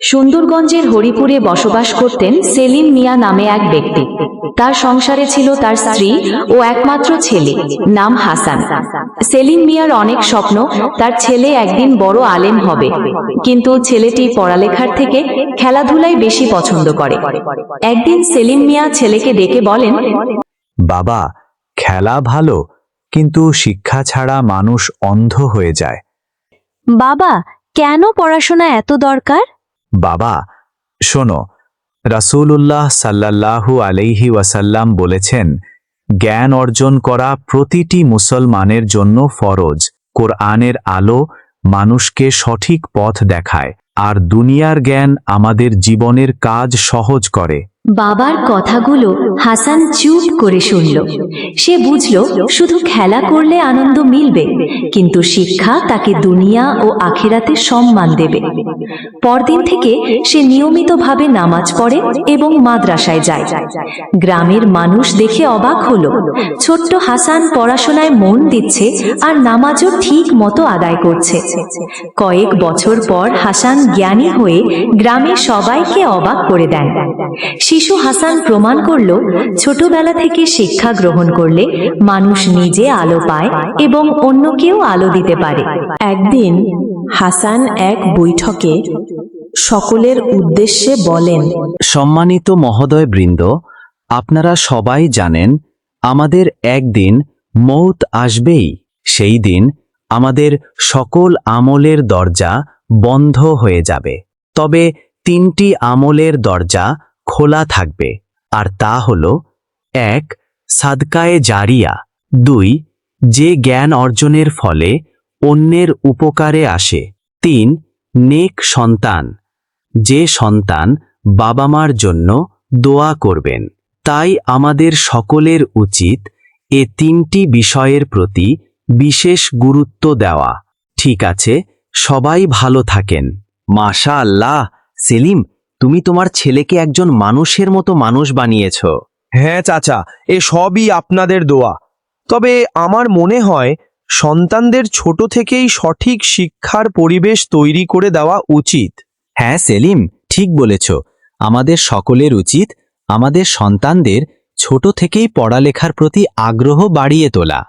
সুন্দরগঞ্জের হরিপুরে বসবাস করতেন সেলিম মিয়া নামে এক ব্যক্তি। তার সংসারে ছিল তার স্ত্রী ও একমাত্র ছেলে নাম হাসান। সেলিম মিয়ার অনেক স্বপ্ন তার ছেলে একদিন বড় আলেম হবে। কিন্তু ছেলেটি পড়ালেখার থেকে খেলাধুলাই বেশি পছন্দ করে। একদিন সেলিম মিয়া ছেলেকে ডেকে বলেন বাবা খেলা ভালো কিন্তু শিক্ষা ছাড়া মানুষ অন্ধ হয়ে যায়। বাবা কেন পড়াশোনা এত দরকার? বাবা, শোনো, রাসূলুল্লাহ সাল্লাল্লাহু আলাইহি ওয়াসাল্লাম বলেছেন, জ্ঞান অর্জন করা প্রতিটি মুসলমানের জন্য ফরজ। কোরআনের আলো মানুষকে সঠিক পথ দেখায়, আর দুনিয়ার জ্ঞান আমাদের জীবনের কাজ সহজ করে। বাবার কথাগুলো হাসান চুপ করে শুনল। সে বুঝল, শুধু খেলা করলে আনন্দ মিলবে, কিন্তু শিক্ষা তাকে দুনিয়া ও আখিরাতে সম্মান দেবে। পরদিন থেকে সে নিয়মিতভাবে নামাজ পড়ে এবং মাদ্রাসায় যায়। গ্রামের মানুষ দেখে অবাক হলো। ছোট্ট হাসান পড়াশোনায় মন দিচ্ছে আর নামাজও ঠিক মতো আদায় করছে। কয়েক বছর পর হাসান জ্ঞানী হয়ে গ্রামে সবাইকে অবাক করে দেন। শিশু হাসান প্রমাণ করল, ছোটবেলা থেকে শিক্ষা গ্রহণ করলে মানুষ নিজে আলো পায় এবং অন্যকেও আলো দিতে পারে। একদিন হাসান এক বৈঠকে সকলের উদ্দেশ্যে বলেন, সম্মানিত মহোদয়বৃন্দ, আপনারা সবাই জানেন, আমাদের একদিন মৌত আসবেই। সেই দিন আমাদের সকল আমলের দরজা বন্ধ হয়ে যাবে। তবে তিনটি আমলের দরজা খোলা থাকবে, আর তা হল, এক, সাদকায়ে জারিয়া, দুই, যে জ্ঞান অর্জনের ফলে অন্যের উপকারে আসে। তিন, নেক সন্তান। যে সন্তান বাবা মার জন্য দোয়া করবেন। তাই আমাদের সকলের উচিত এ তিনটি বিষয়ের প্রতি বিশেষ গুরুত্ব দেওয়া। ঠিক আছে, সবাই ভালো থাকেন। মাশা আল্লাহ সেলিম, তুমি তোমার ছেলেকে একজন মানুষের মতো মানুষ বানিয়েছ। হ্যাঁ চাচা, এ সবই আপনাদের দোয়া। তবে আমার মনে হয় সন্তানদের ছোট থেকেই সঠিক শিক্ষার পরিবেশ তৈরি করে দেওয়া উচিত। হ্যাঁ সেলিম, ঠিক বলেছ। আমাদের সকলের উচিত আমাদের সন্তানদের ছোট থেকেই পড়ালেখার প্রতি আগ্রহ বাড়িয়ে তোলা।